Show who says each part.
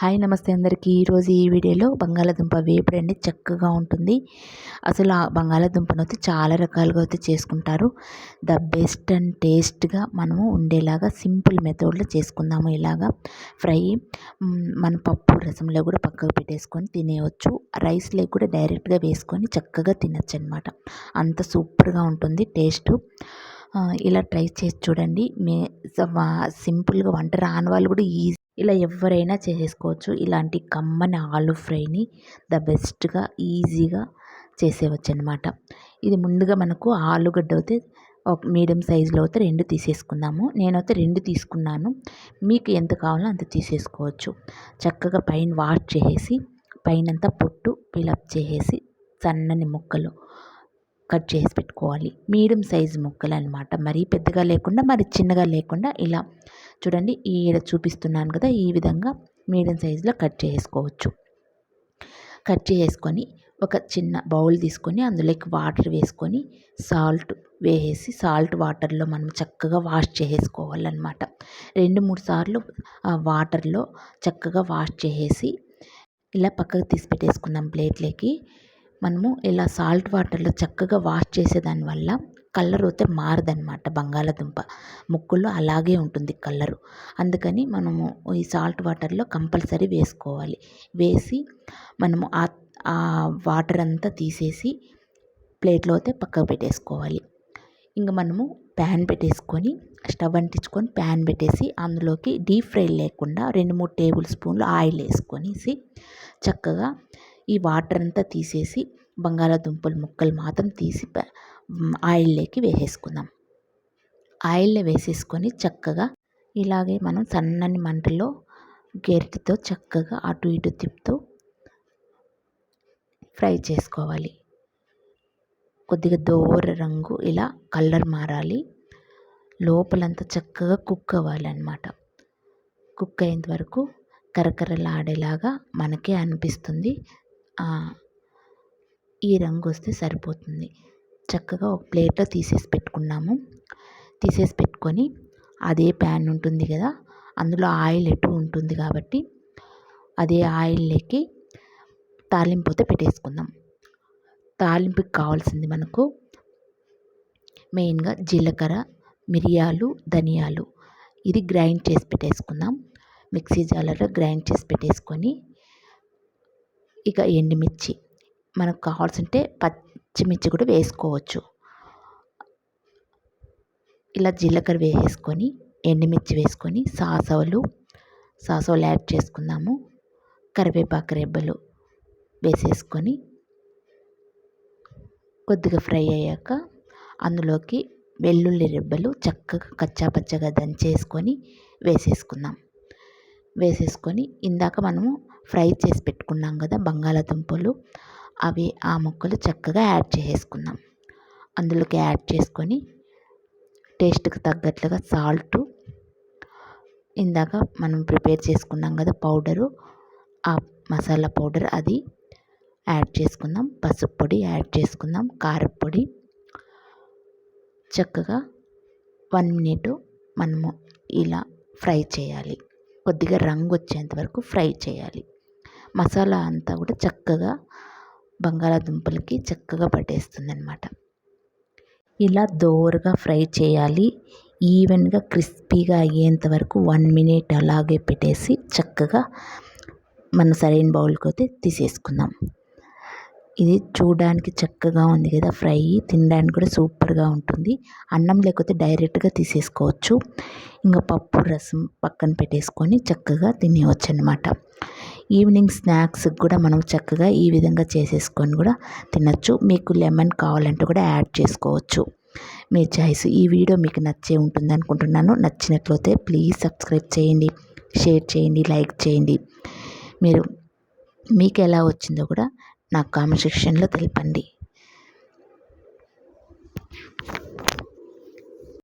Speaker 1: Hi నమస్తే అందరికీ. ఈరోజు ఈ వీడియోలో బంగాళాదుంప వేపుడు అండి చక్కగా ఉంటుంది. అసలు ఆ బంగాళాదుంపను అయితే చాలా రకాలుగా అయితే చేసుకుంటారు. ద బెస్ట్ అండ్ టేస్ట్గా మనము ఉండేలాగా సింపుల్ మెథడ్లో చేసుకుందాము ఇలాగా. ఫ్రై మన పప్పు రసంలో కూడా పక్కకు పెట్టేసుకొని తినేయవచ్చు రైస్లో కూడా డైరెక్ట్గా వేసుకొని చక్కగా తినచ్చు అనమాట అంత సూపర్గా ఉంటుంది టేస్ట్. ఇలా ట్రై చేసి చూడండి. మే సింపుల్గా వంట రాని వాళ్ళు కూడా ఈజీ. ఇలా ఎవరైనా చేసేసుకోవచ్చు ఇలాంటి కమ్మని ఆలు ఫ్రైని ద బెస్ట్గా ఈజీగా చేసేవచ్చు అనమాట ఇది ముందుగా మనకు ఆలుగడ్డ అయితే ఒక మీడియం సైజులో అయితే రెండు తీసేసుకుందాము. నేనైతే రెండు తీసుకున్నాను. మీకు ఎంత కావాలో అంత తీసేసుకోవచ్చు. చక్కగా పైన వాష్ చేసేసి పైనంతా పొట్టు పిలప్ చేసేసి సన్నని ముక్కలు కట్ చేసి పెట్టుకోవాలి. మీడియం సైజు ముక్కలు అనమాట మరీ పెద్దగా లేకుండా మరి చిన్నగా లేకుండా ఇలా చూడండి ఈడ చూపిస్తున్నాను కదా ఈ విధంగా మీడియం సైజులో కట్ చేసుకోవచ్చు. కట్ చేసుకొని ఒక చిన్న బౌల్ తీసుకొని అందులోకి వాటర్ వేసుకొని సాల్ట్ వేసేసి సాల్ట్ వాటర్లో మనం చక్కగా వాష్ చేసుకోవాలన్నమాట. రెండు మూడు సార్లు ఆ వాటర్లో చక్కగా వాష్ చేసేసి ఇలా పక్కకు తీసి పెట్టేసుకుందాం ప్లేట్లోకి. మనము ఇలా సాల్ట్ వాటర్లో చక్కగా వాష్ చేసేదాని వల్ల కలర్ అయితే మారదనమాట బంగాళాదుంప. ముక్కుల్లో అలాగే ఉంటుంది కలరు అందుకని మనము ఈ సాల్ట్ వాటర్లో కంపల్సరీ వేసుకోవాలి. వేసి మనము ఆ వాటర్ అంతా తీసేసి ప్లేట్లో అయితే పక్కకు పెట్టేసుకోవాలి. ఇంకా మనము ప్యాన్ పెట్టేసుకొని స్టవ్ అంటించుకొని ప్యాన్ పెట్టేసి అందులోకి డీప్ ఫ్రై లేకుండా రెండు మూడు టేబుల్ స్పూన్లు ఆయిల్ వేసుకొనేసి చక్కగా ఈ వాటర్ అంతా తీసేసి బంగాళాదుంపలు ముక్కలు మాత్రం తీసి ఆయిల్లోకి వేసేసుకుందాం. ఆయిల్లో వేసేసుకొని చక్కగా ఇలాగే మనం సన్నని మంటలో గెరిటితో చక్కగా అటు ఇటు తిప్పుతూ ఫ్రై చేసుకోవాలి. కొద్దిగా దోర రంగు ఇలా కలర్ మారాలి. లోపలంతా చక్కగా కుక్ అవ్వాలన్నమాట. కుక్ అయ్యేంత వరకు కరకరలాడేలాగా మనకే అనిపిస్తుంది. ఈ రంగు వస్తే సరిపోతుంది. చక్కగా ఒక ప్లేట్లో తీసేసి పెట్టుకున్నాము. తీసేసి పెట్టుకొని అదే ప్యాన్ ఉంటుంది కదా అందులో ఆయిల్ ఎటు ఉంటుంది కాబట్టి అదే ఆయిల్లోకి తాలింపు అయితే పెట్టేసుకుందాం. తాలింపుకి కావాల్సింది మనకు మెయిన్గా జీలకర్ర మిరియాలు ధనియాలు. ఇది గ్రైండ్ చేసి పెట్టేసుకుందాం. మిక్సీ జాలర్లో గ్రైండ్ చేసి పెట్టేసుకొని ఇక ఎండుమిర్చి. మనకు కావాల్సింటే పచ్చిమిర్చి కూడా వేసుకోవచ్చు. ఇలా జీలకర్ర వేసేసుకొని ఎండుమిర్చి వేసుకొని సాసవలు సాసవలు యాడ్ చేసుకుందాము. కరివేపాకు రెబ్బలు వేసేసుకొని కొద్దిగా ఫ్రై అయ్యాక అందులోకి వెల్లుల్లి రెబ్బలు చక్కగా కచ్చాపచ్చగా దంచేసుకొని వేసేసుకుందాం. వేసేసుకొని ఇందాక మనము ఫ్రై చేసి పెట్టుకున్నాం కదా బంగాళాదుంపలు అవి ఆ ముక్కలు చక్కగా యాడ్ చేసుకుందాం అందులోకి యాడ్ చేసుకొని టేస్ట్కి తగ్గట్లుగా సాల్ట్ ఇందాక మనం ప్రిపేర్ చేసుకున్నాం కదా పౌడరు ఆ మసాలా పౌడర్ అది యాడ్ చేసుకుందాం పసుపు పొడి యాడ్ చేసుకుందాం కారపొడి చక్కగా వన్ మినిట్ మనము ఇలా ఫ్రై చేయాలి. కొద్దిగా రంగు వచ్చేంత వరకు ఫ్రై చేయాలి. మసాలా అంతా కూడా చక్కగా బంగాళాదుంపలకి చక్కగా పట్టేస్తుంది అనమాట ఇలా దోరగా ఫ్రై చేయాలి. ఈవెన్గా క్రిస్పీగా అయ్యేంత వరకు వన్ మినిట్ అలాగే పెట్టేసి చక్కగా మన సరైన బౌల్కి అయితే తీసేసుకుందాం. ఇది చూడడానికి చక్కగా ఉంది కదా ఫ్రై. తినడానికి కూడా సూపర్గా ఉంటుంది. అన్నం లేకపోతే డైరెక్ట్గా తీసేసుకోవచ్చు. ఇంకా పప్పు రసం పక్కన పెట్టేసుకొని చక్కగా తినేయవచ్చు అనమాట ఈవినింగ్ స్నాక్స్కి కూడా మనం చక్కగా ఈ విధంగా చేసేసుకొని కూడా తినచ్చు. మీకు లెమన్ కావాలంటే కూడా యాడ్ చేసుకోవచ్చు. మీ చాయిస్ ఈ వీడియో మీకు నచ్చే ఉంటుంది అనుకుంటున్నాను. నచ్చినట్లయితే ప్లీజ్ సబ్స్క్రైబ్ చేయండి షేర్ చేయండి లైక్ చేయండి. మీరు మీకు ఎలా వచ్చిందో కూడా నాకు కామెంట్ సెక్షన్లో తెలపండి.